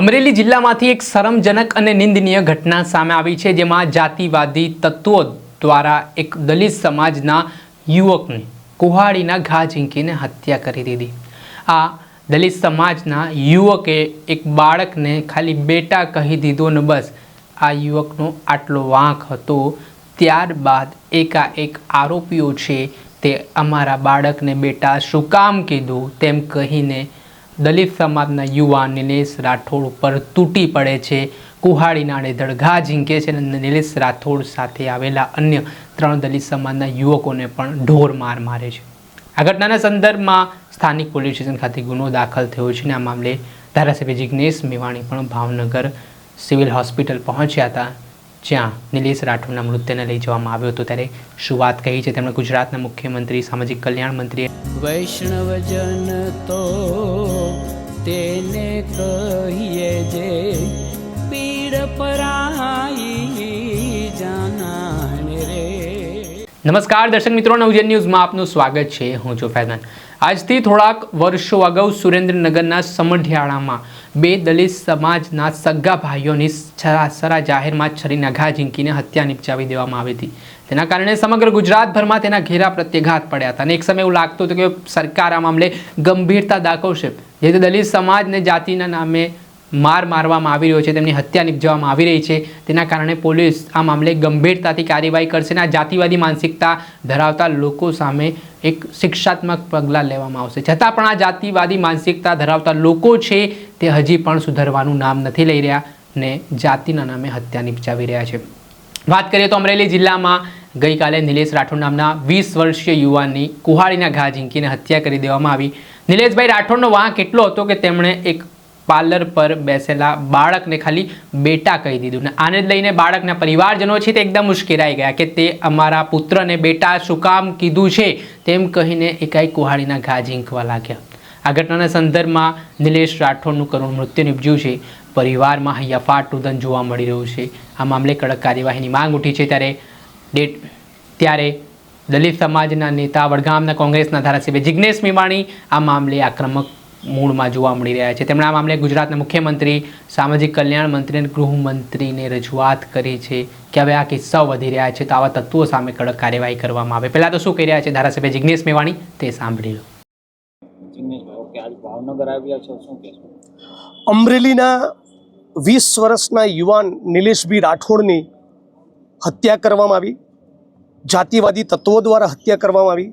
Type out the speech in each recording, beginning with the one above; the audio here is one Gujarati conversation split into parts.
અમરેલી જિલ્લામાંથી એક શરમજનક અને નિંદનીય ઘટના સામે આવી છે, જેમાં જાતિવાદી તત્વો દ્વારા એક દલિત સમાજના યુવકને કુહાડીના ઘા ઝીંકીને હત્યા કરી દીધી. આ દલિત સમાજના યુવકે એક બાળકને ખાલી બેટા કહી દીધો ને બસ, આ યુવકનો આટલો વાંક હતો. ત્યારબાદ એકાએક આરોપીઓ છે, તે અમારા બાળકને બેટા શું કામ કીધું તેમ કહીને દલિત સમાજના યુવાન નિલેશ રાઠોડ ઉપર તૂટી પડે છે. કુહાડી આડેધડ દળઘા ઝીંકે છે અને નિલેશ રાઠોડ સાથે આવેલા અન્ય ત્રણ દલિત સમાજના યુવકોને પણ ઢોર માર મારે છે. આ ઘટનાના સંદર્ભમાં સ્થાનિક પોલીસ સ્ટેશન ખાતે ગુનો દાખલ થયો છે અને આ મામલે ધારાસભ્ય જિજ્ઞેશ મેવાણી પણ ભાવનગર સિવિલ હોસ્પિટલ પહોંચ્યા હતા. જ્યાં નિલેશ રાઠોડના મૃત્યુને લઈ જવામાં આવ્યો હતો ત્યારે શું વાત કહી છે તેમણે ગુજરાતના મુખ્યમંત્રી સામાજિક કલ્યાણ મંત્રીએ વૈષ્ણવજન તો તેને કહીએ જે પીડ પરાઈ જાનાને રે. નમસ્કાર દર્શક મિત્રો નવજન ન્યૂઝમાં આપનું સ્વાગત છે. હું છું ફૈઝાન. આજથી થોડાક વર્ષો અગાઉ સુરેન્દ્રનગરના સમઢિયાળામાં બે દલિત સમાજના સગા ભાઈઓની સરાસરા જાહેરમાં છરી નઘા ઝીંકીને હત્યા નિપજાવી દેવામાં આવી હતી. તેના કારણે સમગ્ર ગુજરાતભરમાં તેના ઘેરા પ્રત્યાઘાત પડ્યા હતા. અને એક સમય એવું લાગતું હતું કે સરકાર આ મામલે ગંભીરતા દાખવશે. જેથી દલિત સમાજને જાતિના નામે માર મારવામાં આવી રહ્યો છે, તેમની હત્યા નિપજવામાં આવી રહી છે. તેના કારણે પોલીસ આ મામલે ગંભીરતાથી કાર્યવાહી કરશે અને આ જાતિવાદી માનસિકતા ધરાવતા લોકો સામે એક શિક્ષાત્મક પગલાં લેવામાં આવશે. છતાં પણ આ જાતિવાદી માનસિકતા ધરાવતા લોકો છે, તે હજી પણ સુધરવાનું નામ નથી લઈ રહ્યા ને જાતિના નામે હત્યા નિપજાવી રહ્યા છે. વાત કરીએ તો અમરેલી જિલ્લામાં ગઈકાલે નિલેશ રાઠોડ નામના વીસ વર્ષીય યુવાનની કુહાડીના ઘા ઝીંકીને હત્યા કરી દેવામાં આવી. નિલેશભાઈ રાઠોડનો વાંક એટલો હતો કે તેમણે એક પાર્લર પર બેસેલા બાળકને ખાલી બેટા કહી દીધું. ને આને લઈને બાળકના પરિવારજનો છે તે એકદમ ઉશ્કેરાઈ ગયા કે તે અમારા પુત્રને બેટા શું કામ કીધું છે તેમ કહીને એકાએક કુહાડીના ઘા ઝીંકવા લાગ્યા. આ ઘટનાના સંદર્ભમાં નિલેશ રાઠોડનું કરુણ મૃત્યુ નિપજ્યું છે. પરિવારમાં હૈયાફાટ રુદન જોવા મળી રહ્યું છે. આ મામલે કડક કાર્યવાહીની માંગ ઉઠી છે ત્યારે ડેટ ત્યારે દલિત સમાજના નેતા વડગામના કોંગ્રેસના ધારાસભ્ય જિજ્ઞેશ મેવાણી આ મામલે આક્રમક મૂળમાં જોવા મળી રહ્યા છે. તેમણે આ મામલે ગુજરાતના મુખ્યમંત્રી સામાજિક કલ્યાણ મંત્રી અને ગૃહમંત્રીને રજૂઆત કરી છે કે હવે આ કિસ્સાઓ વધી રહ્યા છે તો આવા તત્વો સામે કડક કાર્યવાહી કરવામાં આવે. પહેલાં તો શું કહી રહ્યા છે ધારાસભ્ય જિજ્ઞેશ મેવાણી? તે સાંભળી લો. જિગ્નેશભાઈ ઓકે આજ ભાવનગર આવ્યા છો શું કહેશો અમરેલીના વીસ વર્ષના યુવાન નિલેશભી રાઠોડની હત્યા કરવામાં આવી. જાતિવાદી તત્વો દ્વારા હત્યા કરવામાં આવી.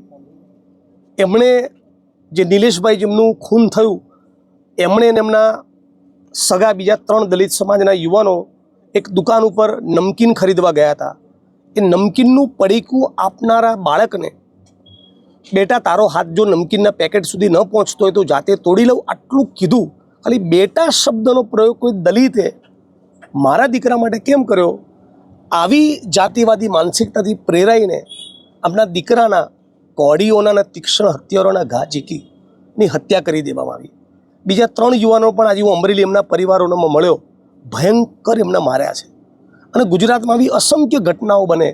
એમણે જે નિલેશભાઈ જેમનું ખૂન થયું, એમણે અને એમના સગા બીજા ત્રણ દલિત સમાજના યુવાનો એક દુકાન ઉપર નમકીન ખરીદવા ગયા હતા. એ નમકીનનું પડીકું આપનારા બાળકને બેટા તારો હાથ જો નમકીનના પેકેટ સુધી ન પહોંચતો હોય તો જાતે તોડી લઉં આટલું કીધું. ખાલી બેટા શબ્દનો પ્રયોગ કોઈ દલિતે મારા દીકરા માટે કેમ કર્યો? આવી જાતિવાદી માનસિકતાથી પ્રેરાઈને આપણા દીકરાના કોડીઓના તીક્ષ્ણ હત્યારોના ઘા ઝીકીની હત્યા કરી દેવામાં આવી. બીજા ત્રણ યુવાનો પણ આજે હું અમરેલી એમના પરિવારોમાં મળ્યો. ભયંકર એમને માર્યા છે. અને ગુજરાતમાં આવી અસંખ્ય ઘટનાઓ બને.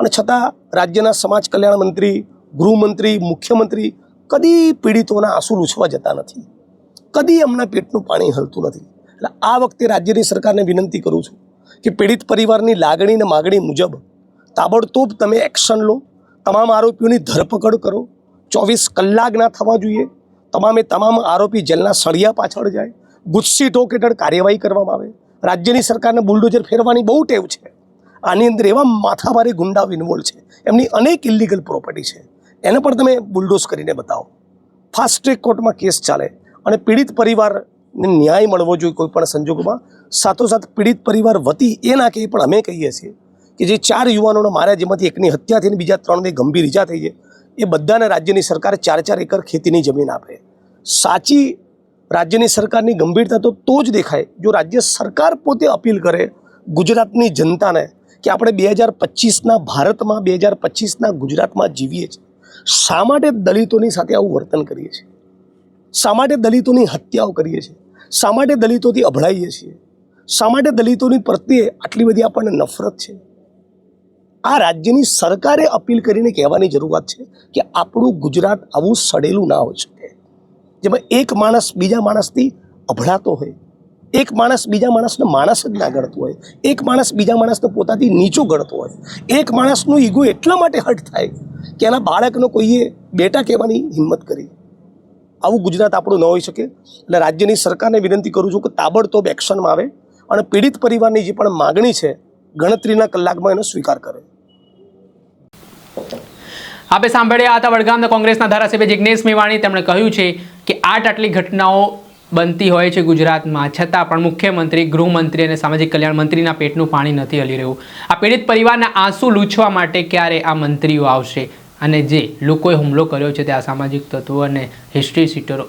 અને છતાં રાજ્યના સમાજ કલ્યાણ મંત્રી, ગૃહમંત્રી, મુખ્યમંત્રી કદી પીડિતોના આંસુ લૂછવા જતા નથી. કદી એમના પેટનું પાણી હલતું નથી. એટલે આ વખતે રાજ્યની સરકારને વિનંતી કરું છું કે પીડિત પરિવારની લાગણી અને માગણી મુજબ તાબડતોબ તમે એક્શન લો. તમામ આરોપીઓની ધરપકડ કરો. ચોવીસ કલાક ના થવા જોઈએ. તમામે તમામ આરોપી જેલના સળિયા પાછળ જાય. ગુસ્સી ટોક હેઠળ કાર્યવાહી કરવામાં આવે. રાજ્યની સરકારને બુલડોઝર ફેરવાની બહુ ટેવ છે. આની અંદર એવા માથાભારે ગુંડાઓ ઇન્વોલ્વ છે. એમની અનેક ઇલીગલ પ્રોપર્ટી છે. એને પણ તમે બુલડોઝ કરીને બતાવો. ફાસ્ટ ટ્રેક કોર્ટમાં કેસ ચાલે. અને પીડિત પરિવારને ન્યાય મળવો જોઈએ કોઈ પણ સંજોગોમાં. સાથોસાથ પીડિત પરિવાર વતી એ ના કહે પણ અમે કહીએ છીએ કે જે ચાર યુવાનોને માર્યા, જેમાંથી એકની હત્યા થઈને બીજા ત્રણને ગંભીર ઈજા થઈ છે, એ બધાને રાજ્યની સરકાર ચાર ચાર એકર ખેતીની જમીન આપે. સાચી રાજ્યની સરકારની ગંભીરતા તો તો જ દેખાય. જો રાજ્ય સરકાર પોતે અપીલ કરે ગુજરાતની જનતાને કે આપણે બે હજાર પચીસના ભારતમાં, બે હજાર પચીસના ગુજરાતમાં જીવીએ છીએ, શા માટે દલિતોની સાથે આવું વર્તન કરીએ છીએ? શા માટે દલિતોની હત્યાઓ કરીએ છીએ? શા માટે દલિતોથી અભળાઈએ છીએ? શા માટે દલિતોની પ્રત્યે આટલી બધી આપણને નફરત છે? આ રાજ્યની સરકારે અપીલ કરીને કહેવાની જરૂરિયાત છે કે આપણું ગુજરાત આવું સડેલું ના હોઈ શકે. જેમાં એક માણસ બીજા માણસથી અભળાતો હોય, એક માણસ બીજા માણસને માણસ જ ના ગણતો હોય, એક માણસ બીજા માણસને પોતાથી નીચો ગણતો હોય, એક માણસનું ઈગો એટલા માટે હટ થાય કે એના બાળકનો કોઈએ બેટા કહેવાની હિંમત કરી. આવું ગુજરાત આપણું ન હોઈ શકે. એટલે રાજ્યની સરકારને વિનંતી કરું છું કે તાબડતોબ એક્શનમાં આવે અને પીડિત પરિવારની જે પણ માગણી છે, ગણતરીના કલાકમાં એનો સ્વીકાર કરે. આપે સાંભળ્યા હતા વડગામના કોંગ્રેસના ધારાસભ્ય જિજ્ઞેશ મેવાણી. તેમણે કહ્યું છે કે આટ આટલી ઘટનાઓ બનતી હોય છે ગુજરાતમાં, છતાં પણ મુખ્યમંત્રી, ગૃહમંત્રી અને સામાજિક કલ્યાણ મંત્રીના પેટનું પાણી નથી હલી રહ્યું. આ પીડિત પરિવારના આંસુ લૂછવા માટે ક્યારે આ મંત્રીઓ આવશે? અને જે લોકોએ હુમલો કર્યો છે તે આ સામાજિક તત્વો અને હિસ્ટ્રી સીટરો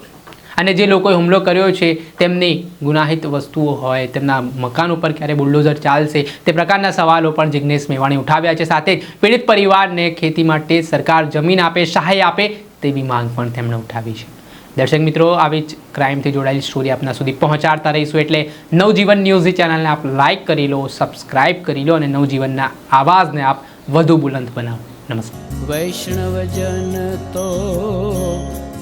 અને જે લોકોએ હુમલો કર્યો છે, તેમની ગુનાહિત વસ્તુઓ હોય, તેમના મકાન ઉપર ક્યારે બુલડોઝર ચાલશે, તે પ્રકારના સવાલો પણ જિજ્ઞેશ મેવાણી ઉઠાવ્યા છે. સાથે જ પીડિત પરિવારને ખેતી માટે સરકાર જમીન આપે, સહાય આપે, તેવી માંગ પણ તેમણે ઉઠાવી છે. દર્શક મિત્રો, આવી જ ક્રાઇમથી જોડાયેલી સ્ટોરી આપના સુધી પહોંચાડતા રહીશું એટલે નવજીવન ન્યૂઝની ચેનલને આપ લાઇક કરી લો સબસ્ક્રાઇબ કરી લો અને નવજીવનના આવાજને આપ વધુ બુલંદ બનાવો. નમસ્કાર. વૈષ્ણવજન તો